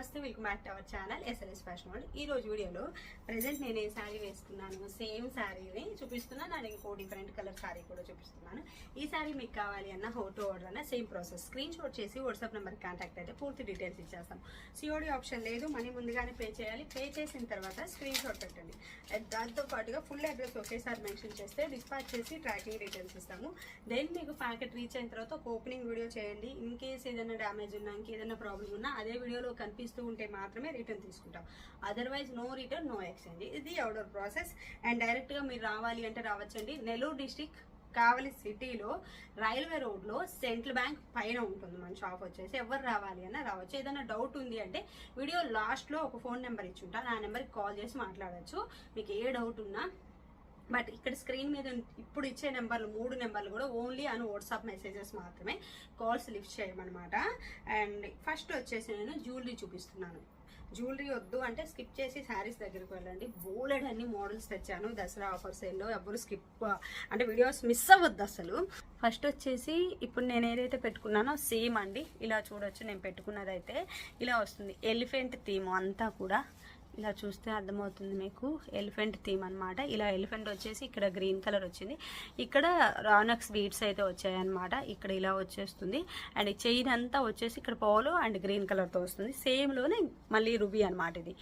నమస్తే welcome back to our channel SLS fashion world ఈ రోజు వీడియోలో ప్రజెంట్ నేను ఏ శారీ వేసుకున్నాను సేమ్ శారీని చూపిస్తున్నాను నేను ఇంకో డిఫరెంట్ కలర్ శారీ కూడా చూపిస్తున్నాను. ఈ శారీ మీకు కావాలి అన్న హోటో ఆర్డర్ అన్న సేమ్ ప్రాసెస్ స్క్రీన్ షాట్ చేసి వాట్సాప్ నెంబర్ కాంటాక్ట్ అయితే పూర్తి డీటెయిల్స్ ఇచ్చేస్తాం. సిఓడి ఆప్షన్ లేదు మనీ ముందుగానే పే చేయాలి. పే చేసిన తర్వాత స్క్రీన్ షాట్ పెట్టండి. దాంతో పాటుగా ఫుల్ అడ్రస్ ఒకేసారి మెన్షన్ చేస్తే డిస్పాచ్ చేసి ట్రాకింగ్ డీటెయిల్స్ ఇస్తాము. దెన్ మీకు ప్యాకెట్ రీచ్ అయిన తర్వాత ఒక ఓపెనింగ్ వీడియో చేయండి. ఇన్ కేస్ ఏదైనా డ్యామేజ్ ఉన్నా ఇంకేదైనా ప్రాబ్లం ఉన్నా అదే వీడియోలో ఇస్తూ ఉంటే మాత్రమే రిటర్న్ తీసుకుంటాం. Otherwise no return no exchange ఇది అవుడర్ ప్రాసెస్ అండ్ డైరెక్ట్గా మీరు రావాలి అంటే రావచ్చండి. నెల్లూరు డిస్టిక్ కావలి సిటీలో రైల్వే రోడ్లో సెంట్రల్ బ్యాంక్ పైన ఉంటుంది మన షాప్ వచ్చేసి. ఎవరు రావాలి అన్న రావచ్చు. ఏదైనా డౌట్ ఉంది అంటే వీడియో లాస్ట్లో ఒక ఫోన్ నెంబర్ ఇచ్చి ఉంటాను. ఆ నెంబర్కి కాల్ చేసి మాట్లాడచ్చు. మీకు ఏ డౌట్ ఉన్నా బట్ ఇక్కడ స్క్రీన్ మీద ఇప్పుడు ఇచ్చే నెంబర్లు మూడు నెంబర్లు కూడా ఓన్లీ అని వాట్సాప్ మెసేజెస్ మాత్రమే కాల్స్ లిఫ్ట్ చేయమన్నమాట. అండ్ ఫస్ట్ వచ్చేసి నేను జ్యువెలరీ చూపిస్తున్నాను. జ్యువెలరీ వద్దు అంటే స్కిప్ చేసి శారీస్ దగ్గరికి వెళ్ళండి. బోలెడ్ అన్ని మోడల్స్ తెచ్చాను. దసరా ఆఫర్ సేల్లో ఎవరు స్కిప్ అంటే వీడియోస్ మిస్ అవ్వద్దు అసలు. ఫస్ట్ వచ్చేసి ఇప్పుడు నేను ఏదైతే పెట్టుకున్నానో సేమ్ అండి. ఇలా చూడొచ్చు నేను పెట్టుకున్నదైతే ఇలా వస్తుంది. ఎలిఫెంట్ థీమ్ అంతా కూడా. ఇలా చూస్తే అర్థమవుతుంది మీకు. ఎలిఫెంట్ థీమ్ అనమాట ఇలా ఎలిఫెంట్ వచ్చేసి ఇక్కడ గ్రీన్ కలర్ వచ్చింది. ఇక్కడ రానక్ స్వీట్స్ అయితే వచ్చాయన్నమాట. ఇక్కడ ఇలా వచ్చేస్తుంది. అండ్ చైన్ అంతా వచ్చేసి ఇక్కడ పోలో అండ్ గ్రీన్ కలర్తో వస్తుంది. సేమ్లోనే మళ్ళీ రుబీ అనమాట ఇది.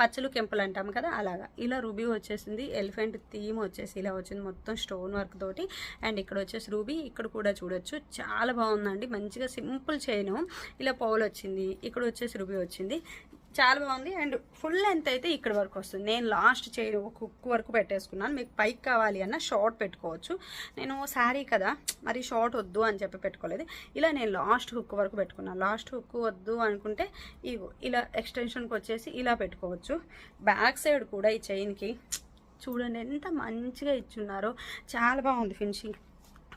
పచ్చలు కెంపులు అంటాం కదా అలాగా. ఇలా రుబీ వచ్చేసింది. ఎలిఫెంట్ థీమ్ వచ్చేసి ఇలా వచ్చింది మొత్తం స్టోన్ వర్క్ తోటి. అండ్ ఇక్కడ వచ్చేసి రూబీ. ఇక్కడ కూడా చూడొచ్చు. చాలా బాగుందండి. మంచిగా సింపుల్ చైన్. ఇలా పౌల్ వచ్చింది. ఇక్కడ వచ్చేసి రుబీ వచ్చింది. చాలా బాగుంది. అండ్ ఫుల్ లెంత్ అయితే ఇక్కడ వరకు వస్తుంది. నేను లాస్ట్ చైన్ ఒక వరకు పెట్టేసుకున్నాను. మీకు పైకి కావాలి అన్న షార్ట్ పెట్టుకోవచ్చు. నేను శారీ కదా మరి షార్ట్ వద్దు అని చెప్పి పెట్టుకోలేదు. ఇలా నేను లాస్ట్ హుక్ వరకు పెట్టుకున్నాను. లాస్ట్ హుక్ వద్దు అనుకుంటే ఇగో ఇలా ఎక్స్టెన్షన్కి వచ్చేసి ఇలా పెట్టుకోవచ్చు. బ్యాక్ సైడ్ కూడా ఈ చైన్కి చూడండి ఎంత మంచిగా ఇచ్చున్నారో. చాలా బాగుంది finishing.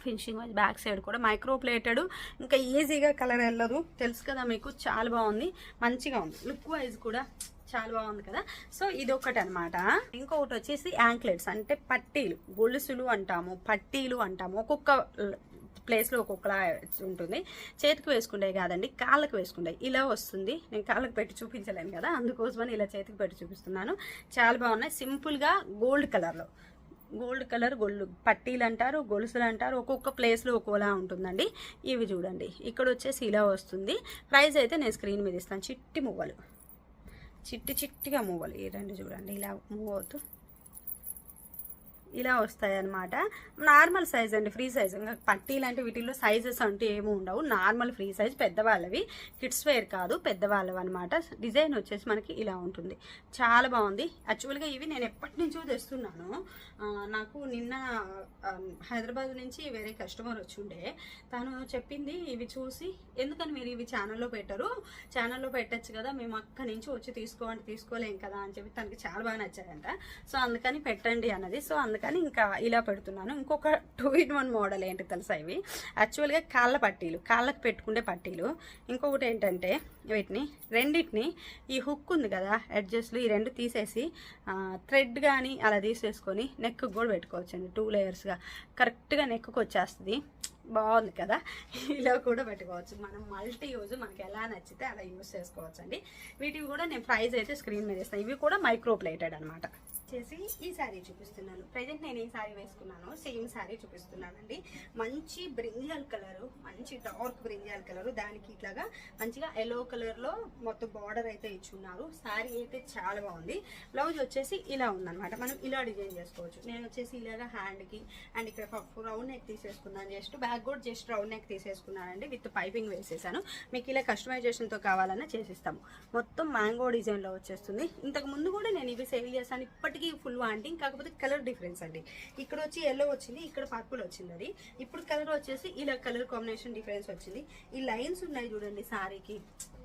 Finishing wise back side కూడా మైక్రో ప్లేటెడ్ ఇంకా ఈజీగా కలర్ వెళ్ళదు. తెలుసు కదా మీకు చాలా బాగుంది. మంచిగా ఉంది. లుక్ వైజ్ కూడా చాలా బాగుంది కదా. సో ఇది ఒకటి అనమాట ఇంకొకటి వచ్చేసి యాంక్లెట్స్. అంటే పట్టీలు. గొలుసులు అంటాము పట్టీలు అంటాము. ఒక్కొక్క ప్లేస్లో ఒక్కొక్కలా ఉంటుంది. చేతికి వేసుకుంటే కాదండి కాళ్ళకు వేసుకుంటే. ఇలా వస్తుంది. నేను కాళ్ళకు పెట్టి చూపించలేను కదా. అందుకోసమని ఇలా చేతికి పెట్టి చూపిస్తున్నాను. చాలా బాగున్నాయి. సింపుల్గా గోల్డ్ కలర్లో. గోల్డ్ కలర్ గొల్లు పట్టీలు అంటారు గొలుసులు అంటారు ఒక్కొక్క ప్లేస్లో ఒక్కోలా ఉంటుందండి. ఇవి చూడండి. ఇక్కడ వచ్చేసి ఇలా వస్తుంది. ప్రైస్ అయితే నేను స్క్రీన్ మీద ఇస్తాను. చిట్టి మువ్వలు. చిట్టి చిట్టిగా మువ్వలు. ఈ రెండు చూడండి. ఇలా మూవ్ అవుతూ ఇలా వస్తాయి అనమాట నార్మల్ సైజ్ అండి ఫ్రీ సైజ్. ఇంకా పట్టీ లాంటి వీటిల్లో సైజెస్ అంటూ ఏమి ఉండవు. నార్మల్ ఫ్రీ సైజ్ పెద్దవాళ్ళవి. కిడ్స్ వేర్ కాదు పెద్దవాళ్ళవి అనమాట డిజైన్ వచ్చేసి మనకి ఇలా ఉంటుంది. చాలా బాగుంది. యాక్చువల్గా ఇవి నేను ఎప్పటి నుంచో తెస్తున్నాను. నాకు నిన్న హైదరాబాద్ నుంచి వేరే కస్టమర్ వచ్చిండే. తను చెప్పింది ఇవి చూసి ఎందుకని మీరు ఇవి ఛానల్లో పెట్టరు? ఛానల్లో పెట్టచ్చు కదా మేము అక్కడి నుంచి వచ్చి తీసుకోవండి తీసుకోలేం కదా అని చెప్పి తనకి చాలా బాగా నచ్చాయంట. సో అందుకని పెట్టండి అన్నది. సో అందుకని ఇంకా ఇలా పెడుతున్నాను. ఇంకొక టూ ఇన్ వన్ మోడల్ ఏంటి తెలుసా ఇవి? యాక్చువల్గా కాళ్ళ పట్టీలు కాళ్ళకు పెట్టుకునే పట్టీలు. ఇంకొకటి ఏంటంటే వీటిని రెండింటిని ఈ హుక్ ఉంది కదా అడ్జస్ట్లు ఈ రెండు తీసేసి థ్రెడ్ కానీ అలా తీసేసుకొని నెక్ కూడా పెట్టుకోవచ్చండి టూ లేయర్స్గా కరెక్ట్గా నెక్కు వచ్చేస్తుంది. బాగుంది కదా? ఇలా కూడా పెట్టుకోవచ్చు. మనం మల్టీ యూజ్ మనకి ఎలా నచ్చితే అలా యూజ్ చేసుకోవచ్చు అండి వీటివి కూడా నేను ప్రైస్ అయితే స్క్రీన్ మీద ఇస్తాను. ఇవి కూడా మైక్రో ప్లేటెడ్ అనమాట చేసి ఈ శారీ చూపిస్తున్నాను. ప్రజెంట్ నేను ఈ శారీ వేసుకున్నాను. సేమ్ శారీ చూపిస్తున్నానండి. మంచి బ్రింజాల్ కలరు మంచి డార్క్ బ్రింజాల్ కలరు దానికి ఇట్లాగా మంచిగా ఎల్లో కలర్లో మొత్తం బార్డర్ అయితే ఇచ్చున్నారు. శారీ అయితే చాలా బాగుంది. బ్లౌజ్ వచ్చేసి ఇలా ఉందన్నమాట. మనం ఇలా డిజైన్ చేసుకోవచ్చు. నేను వచ్చేసి ఇలాగా హ్యాండ్కి అండ్ ఇక్కడ రౌండ్ నెక్ తీసేసుకున్నాను. జస్ట్ బ్యాక్ కూడా జస్ట్ రౌండ్ నెక్ తీసేసుకున్నానండి. విత్ పైపింగ్ వేసేసాను. మీకు ఇలా కస్టమైజేషన్తో కావాలన్నా చేసిస్తాము. మొత్తం మ్యాంగో డిజైన్లో వచ్చేస్తుంది. ఇంతకు ముందు కూడా నేను ఇవి సేల్ చేస్తాను ఇప్పటికీ ఫుల్ వాంటింగ్ కాకపోతే కలర్ డిఫరెన్స్ అండి. ఇక్కడ వచ్చి ఎల్లో వచ్చింది ఇక్కడ పర్పుల్ వచ్చింది అది. ఇప్పుడు కలర్ వచ్చేసి ఇలా కలర్ కాంబినేషన్ డిఫరెన్స్ వచ్చింది. ఈ లైన్స్ ఉన్నాయి చూడండి శారీకి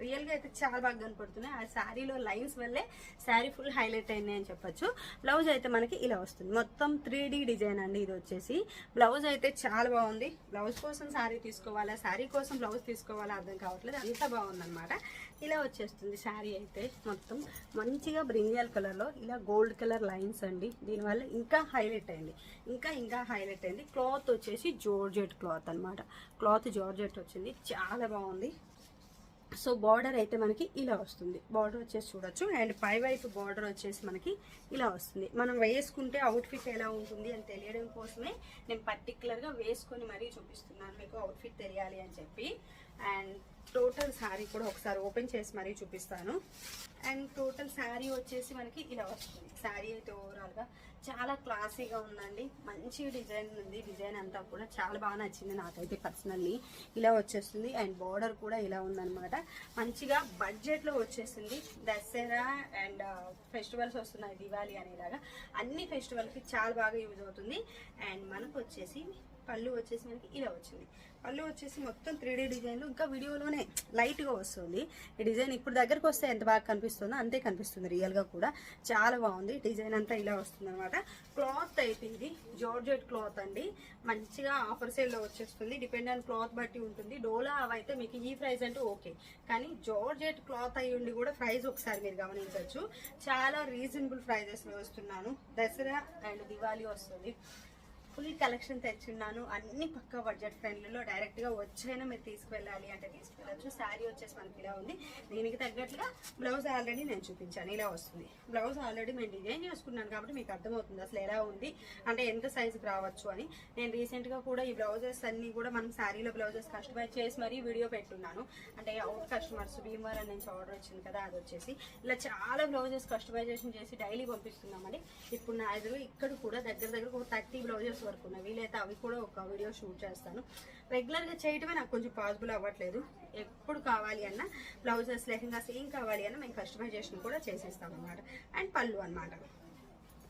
రియల్గా అయితే చాలా బాగా కనపడుతున్నాయి. ఆ శారీలో లైన్స్ వల్లే శారీ ఫుల్ హైలైట్ అయినాయి అని చెప్పొచ్చు. బ్లౌజ్ అయితే మనకి ఇలా వస్తుంది. మొత్తం త్రీ డిజైన్ అండి ఇది వచ్చేసి. బ్లౌజ్ అయితే చాలా బాగుంది. బ్లౌజ్ కోసం శారీ తీసుకోవాలా? శారీ కోసం బ్లౌజ్ తీసుకోవాలా? అర్థం కావట్లేదు. అంత బాగుందన్నమాట. ఇలా వచ్చేస్తుంది శారీ అయితే మొత్తం. మంచిగా బ్రింజల్ కలర్లో ఇలా గోల్డ్ కలర్ లైన్స్ అండి. దీనివల్ల ఇంకా హైలైట్ అయింది. ఇంకా ఇంకా హైలైట్ అయింది. క్లాత్ వచ్చేసి జోర్జెట్ క్లాత్ అన్నమాట. క్లాత్ జార్జెట్ వచ్చింది. చాలా బాగుంది. సో బార్డర్ అయితే మనకి ఇలా వస్తుంది. బార్డర్ వచ్చేసి చూడొచ్చు. అండ్ పై వైపు బార్డర్ వచ్చేసి మనకి ఇలా వస్తుంది. మనం వేసుకుంటే అవుట్ఫిట్ ఎలా ఉంటుంది అని తెలియడం కోసమే నేను పర్టికులర్గా వేసుకొని మరీ చూపిస్తున్నాను. మీకు అవుట్ఫిట్ తెలియాలి అని చెప్పి. అండ్ టోటల్ శారీ కూడా ఒకసారి ఓపెన్ చేసి మరీ చూపిస్తాను. అండ్ టోటల్ శారీ వచ్చేసి మనకి ఇలా వస్తుంది. శారీ అయితే ఓవరాల్గా చాలా క్లాసీగా ఉందండి. మంచి డిజైన్ ఉంది. డిజైన్ అంతా కూడా చాలా బాగా నచ్చింది నాకైతే పర్సనల్లీ. ఇలా వచ్చేస్తుంది. అండ్ బార్డర్ కూడా ఇలా ఉందన్నమాట. మంచిగా బడ్జెట్లో వచ్చేసింది. దసరా అండ్ ఫెస్టివల్స్ వస్తున్నాయి. దివాళీ అనేలాగా. అన్ని ఫెస్టివల్కి చాలా బాగా యూజ్ అవుతుంది. అండ్ మనకు వచ్చేసి పళ్ళు వచ్చేసి మనకి ఇలా వచ్చింది. పళ్ళు వచ్చేసి మొత్తం త్రీ డీ డిజైన్ ఇంకా వీడియోలోనే లైట్గా వస్తుంది. ఈ డిజైన్ ఇప్పుడు దగ్గరకు వస్తే ఎంత బాగా కనిపిస్తుందో అంతే కనిపిస్తుంది రియల్గా కూడా. చాలా బాగుంది. డిజైన్ అంతా ఇలా వస్తుంది అనమాట క్లాత్ అయితే ఇది. జార్జెట్ క్లాత్ అండి. మంచిగా ఆఫర్ సేల్లో వచ్చేస్తుంది. డిపెండ్ ఆన్ క్లాత్ బట్టి ఉంటుంది. డోలా అవైతే మీకు ఈ ప్రైస్ అంటే ఓకే. కానీ జార్జెట్ క్లాత్ అయి ఉండి కూడా ప్రైస్ ఒకసారి మీరు గమనించవచ్చు. చాలా రీజనబుల్ ప్రైజెస్లో వస్తున్నాను. దసరా అండ్ దివాళీ వస్తుంది. ఫుల్ కలెక్షన్ తెచ్చున్నాను. అన్ని పక్క బడ్జెట్ ఫ్రెండ్లీలో డైరెక్ట్గా వచ్చైనా మీరు తీసుకువెళ్ళాలి అంటే తీసుకువెళ్ళచ్చు. శారీ వచ్చేసి మనకి ఇలా ఉంది. దీనికి తగ్గట్టుగా బ్లౌజ్ ఆల్రెడీ నేను చూపించాను. ఇలా వస్తుంది. బ్లౌజ్ ఆల్రెడీ నేను డిజైన్ చేసుకున్నాను కాబట్టి మీకు అర్థమవుతుంది అసలు ఎలా ఉంది అంటే ఎంత సైజుకి రావచ్చు అని. నేను రీసెంట్గా కూడా ఈ బ్లౌజెస్ అన్ని కూడా మనం శారీలో బ్లౌజెస్ కస్టమైజ్ చేసి మరీ వీడియో పెట్టున్నాను. అంటే అవుట్ కస్టమర్స్ భీమవరం నుంచి ఆర్డర్ వచ్చింది కదా అది వచ్చేసి. ఇలా చాలా బ్లౌజెస్ కస్టమైజేషన్ చేసి డైలీ పంపిస్తున్నామండి. ఇప్పుడు నా ఎదురు ఇక్కడ కూడా దగ్గర దగ్గర ఒక థర్టీ బ్లౌజెస్ వరకు ఉన్నాయి వీలైతే అవి కూడా ఒక వీడియో షూట్ చేస్తాను. రెగ్యులర్గా చేయటమే నాకు కొంచెం పాసిబుల్ అవ్వట్లేదు. ఎప్పుడు కావాలి అన్న బ్లౌజెస్ లెహంగాస్ ఏం కావాలి అన్న మేము కస్టమైజేషన్ కూడా చేసేస్తాం అనమాట అండ్ పళ్ళు అనమాట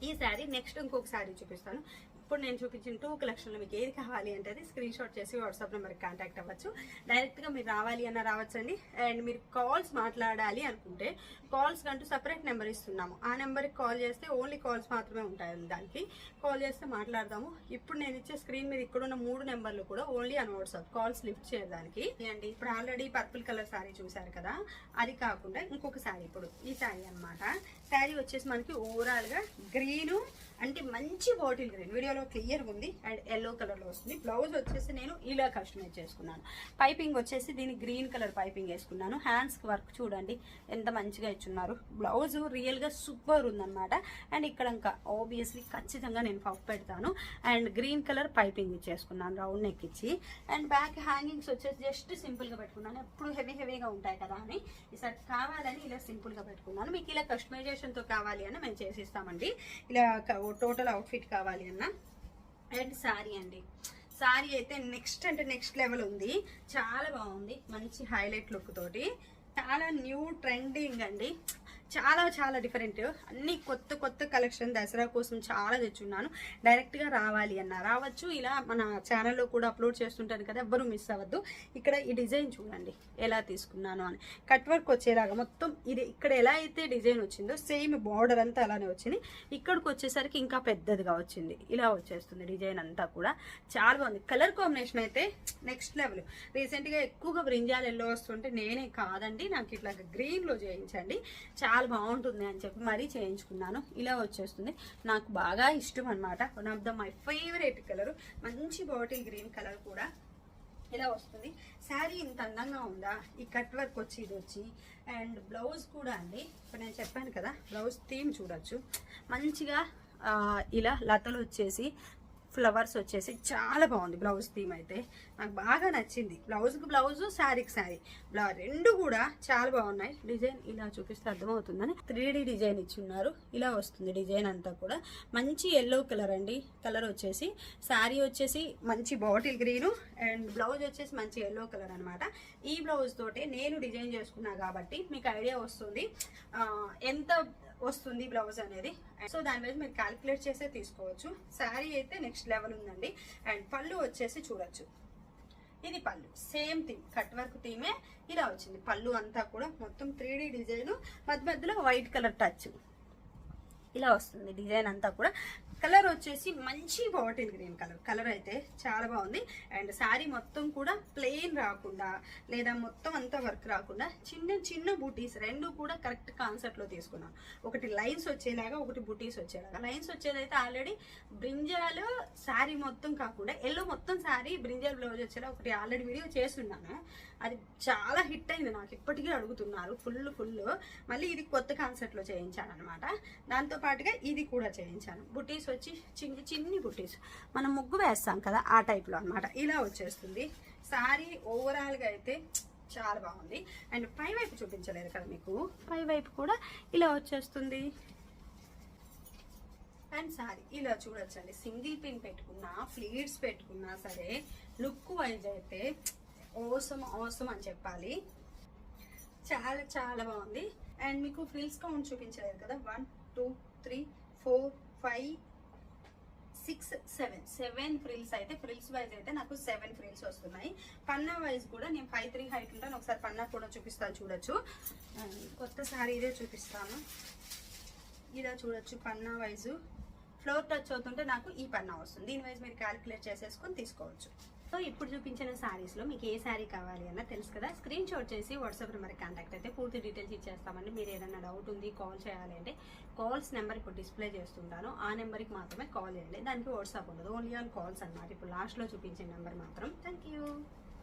ఈ శారీ నెక్స్ట్ ఇంకొక శారీ చూపిస్తాను. ఇప్పుడు నేను చూపించిన టూ కలెక్షన్లో మీకు ఏది కావాలి అంటే అది స్క్రీన్ షాట్ చేసి వాట్సాప్ నెంబర్కి కాంటాక్ట్ అవ్వచ్చు. డైరెక్ట్గా మీరు రావాలి అన్న రావచ్చండి. అండ్ మీరు కాల్స్ మాట్లాడాలి అనుకుంటే కాల్స్ కంటూ సపరేట్ నెంబర్ ఇస్తున్నాము. ఆ నెంబర్కి కాల్ చేస్తే ఓన్లీ కాల్స్ మాత్రమే ఉంటాయి దానికి. కాల్ చేస్తే మాట్లాడదాము ఇప్పుడు నేను ఇచ్చే స్క్రీన్ మీద ఇక్కడ ఉన్న మూడు నెంబర్లు కూడా only on WhatsApp calls lift చేయడానికి. అండి ఇప్పుడు ఆల్రెడీ పర్పుల్ కలర్ శారీ చూసారు కదా అది కాకుండా ఇంకొక శారీ ఇప్పుడు ఈ శారీ అన్నమాట. శారీ వచ్చేసి మనకి ఓవరాల్గా గ్రీను అంటే మంచి బాటిల్ గ్రీన్. వీడియోలో క్లియర్ ఉంది. అండ్ ఎల్లో కలర్లో వస్తుంది. బ్లౌజ్ వచ్చేసి నేను ఇలా కస్టమైజ్ చేసుకున్నాను. పైపింగ్ వచ్చేసి దీని గ్రీన్ కలర్ పైపింగ్ వేసుకున్నాను. హ్యాండ్స్ వర్క్ చూడండి. ఎంత మంచిగా ఇచ్చున్నారు. బ్లౌజ్ రియల్గా సూపర్ ఉందన్నమాట. అండ్ ఇక్కడ ఇంకా ఆబ్వియస్లీ ఖచ్చితంగా నేను పఫ్ పెడతాను. అండ్ గ్రీన్ కలర్ పైపింగ్ ఇచ్చేసుకున్నాను. రౌండ్ నెక్ ఇచ్చి అండ్ బ్యాక్ హ్యాంగింగ్స్ వచ్చేసి జస్ట్ సింపుల్గా పెట్టుకున్నాను. ఎప్పుడు హెవీ హెవీగా ఉంటాయి కదా అని. ఈసారి కావాలని ఇలా సింపుల్గా పెట్టుకున్నాను. మీకు ఇలా కస్టమైజేషన్తో కావాలి అని మేము చేసిస్తామండి. ఇలా టోటల్ అవుట్ఫిట్ కావాలి అన్న. అండ్ శారీ అండి. శారీ అయితే నెక్స్ట్ అంటే నెక్స్ట్ లెవెల్ ఉంది. చాలా బాగుంది. మంచి హైలైట్ లుక్ తోటి. చాలా న్యూ ట్రెండింగ్ అండి. చాలా చాలా డిఫరెంట్ అన్ని కొత్త కొత్త కలెక్షన్ దసరా కోసం చాలా తెచ్చున్నాను. డైరెక్ట్గా రావాలి అన్న. రావచ్చు ఇలా మన ఛానల్లో కూడా అప్లోడ్ చేస్తుంటాను కదా ఎవ్వరూ మిస్ అవ్వద్దు. ఇక్కడ ఈ డిజైన్ చూడండి ఎలా తీసుకున్నాను అని. కట్ వర్క్ వచ్చేలాగా మొత్తం ఇది ఇక్కడ ఎలా అయితే డిజైన్ వచ్చిందో సేమ్ బార్డర్ అంతా అలానే వచ్చింది. ఇక్కడికి వచ్చేసరికి ఇంకా పెద్దదిగా వచ్చింది. ఇలా వచ్చేస్తుంది డిజైన్ అంతా కూడా. చాలా బాగుంది. కలర్ కాంబినేషన్ అయితే నెక్స్ట్ లెవెల్ రీసెంట్గా ఎక్కువగా బ్రింజాలు ఎల్లో వస్తుంటే నేనే కాదండి నాకు ఇట్లా గ్రీన్లో చేయించండి. చాలా చాలా బాగుంటుంది అని చెప్పి మరీ చేయించుకున్నాను. ఇలా వచ్చేస్తుంది. నాకు బాగా ఇష్టం అనమాట one of the my favourite colour మంచి బాటిల్ గ్రీన్ కలర్ కూడా ఇలా వస్తుంది. శారీ ఇంత అందంగా ఉందా? ఈ కట్ వర్క్ వచ్చి ఇది వచ్చి. అండ్ బ్లౌజ్ కూడా అండి. ఇప్పుడు నేను చెప్పాను కదా బ్లౌజ్ థీమ్ చూడొచ్చు. మంచిగా ఇలా లతలు వచ్చేసి ఫ్లవర్స్ వచ్చేసి చాలా బాగుంది బ్లౌజ్ థీమ్ అయితే. నాకు బాగా నచ్చింది. బ్లౌజ్కి బ్లౌజ్ శారీకి శారీ. బ్లా రెండు కూడా చాలా బాగున్నాయి. డిజైన్ ఇలా చూపిస్తే అర్థమవుతుందని త్రీ డీ డిజైన్ ఇచ్చి ఉన్నారు ఇలా వస్తుంది డిజైన్ అంతా కూడా. మంచి ఎల్లో కలర్ అండి. కలర్ వచ్చేసి శారీ వచ్చేసి మంచి బాటిల్ గ్రీను అండ్ బ్లౌజ్ వచ్చేసి మంచి ఎల్లో కలర్ అనమాట ఈ బ్లౌజ్ తోటే నేను డిజైన్ చేసుకున్నా కాబట్టి మీకు ఐడియా వస్తుంది. ఎంత వస్తుంది బ్లౌజ్ అనేది. సో దాని మీద మీరు క్యాలిక్యులేట్ చేసే తీసుకోవచ్చు. శారీ అయితే నెక్స్ట్ లెవెల్ ఉందండి. అండ్ పళ్ళు వచ్చేసి చూడొచ్చు. ఇది పళ్ళు. సేమ్ థీమ్ కట్ వర్క్ థీమే ఇలా వచ్చింది. పళ్ళు అంతా కూడా మొత్తం త్రీ డిజైన్. మధ్య మధ్యలో వైట్ కలర్ టచ్ ఇలా వస్తుంది డిజైన్ అంతా కూడా. కలర్ వచ్చేసి మంచి బాటిల్ గ్రీన్ కలర్. కలర్ అయితే చాలా బాగుంది. అండ్ శారీ మొత్తం కూడా ప్లెయిన్ రాకుండా లేదా మొత్తం అంతా వర్క్ రాకుండా చిన్న చిన్న బూటీస్ రెండు కూడా కరెక్ట్ కాన్సెప్ట్లో తీసుకున్నాను తీసుకున్నాం. ఒకటి లైన్స్ వచ్చేలాగా ఒకటి బూటీస్ వచ్చేలాగా. లైన్స్ వచ్చేదైతే ఆల్రెడీ బ్రింజాలో శారీ మొత్తం కాకుండా ఎల్లో మొత్తం శారీ బ్రింజాల్ బ్లౌజ్ వచ్చేలా ఒకటి ఆల్రెడీ వీడియో చేస్తున్నాను. అది చాలా హిట్ అయింది నాకు. ఇప్పటికీ అడుగుతున్నారు. Full full. మళ్ళీ ఇది కొత్త కాన్సెప్ట్లో చేయించాను అనమాట దాంతో పాటుగా ఇది కూడా చేయించాను. బుటీస్ వచ్చి చిన్ని చిన్ని బుట్టీస్ మనం ముగ్గు వేస్తాం కదా ఆ టైప్లో అనమాట ఇలా వచ్చేస్తుంది. సారీ ఓవరాల్గా అయితే చాలా బాగుంది. అండ్ పై వైపు చూపించలేదు కదా మీకు? పై వైపు కూడా ఇలా వచ్చేస్తుంది. అండ్ సారీ ఇలా చూడొచ్చండి. సింగిల్ పిన్ పెట్టుకున్నా ఫ్లీడ్స్ పెట్టుకున్నా సరే లుక్ వైజ్ అయితే ఓసం ఓసం అని చెప్పాలి. చాలా చాలా బాగుంది. అండ్ మీకు ఫ్రిల్స్ కౌంట్ చూపించలేదు కదా? One two three four five six seven seven frills అయితే ఫ్రిల్స్ వైజ్ అయితే నాకు సెవెన్ ఫ్రిల్స్ వస్తున్నాయి. పన్నా వైజ్ కూడా నేను ఫైవ్ త్రీ హైట్ ఉంటాను. ఒకసారి పన్నా కూడా చూపిస్తాను చూడొచ్చు. కొత్త సారీ ఇదే చూపిస్తాను. ఇలా చూడొచ్చు పన్నా వైజు ఫ్లోర్ టచ్ అవుతుంటే నాకు ఈ పన్నా వస్తుంది. దీని వైజ్ మీరు క్యాలిక్యులేట్ చేసేసుకొని తీసుకోవచ్చు. సో ఇప్పుడు చూపించిన సారీస్లో మీకు ఏ శారీ కావాలి అన్న తెలుసు కదా. స్క్రీన్ షాట్ చేసి వాట్సాప్ నెంబర్ కాంటాక్ట్ అయితే పూర్తి డీటెయిల్స్ ఇచ్చేస్తామండి. మీరు ఏదైనా డౌట్ ఉంది కాల్ చేయాలి అంటే కాల్స్ నెంబర్ ఇప్పుడు డిస్ప్లే చేస్తుంటాను. ఆ నెంబర్కి మాత్రమే కాల్ చేయండి. దానికి వాట్సాప్ ఉండదు. ఓన్లీ ఆన్ కాల్స్ అన్నమాట. ఇప్పుడు లాస్ట్లో చూపించిన నెంబర్ మాత్రం. Thank you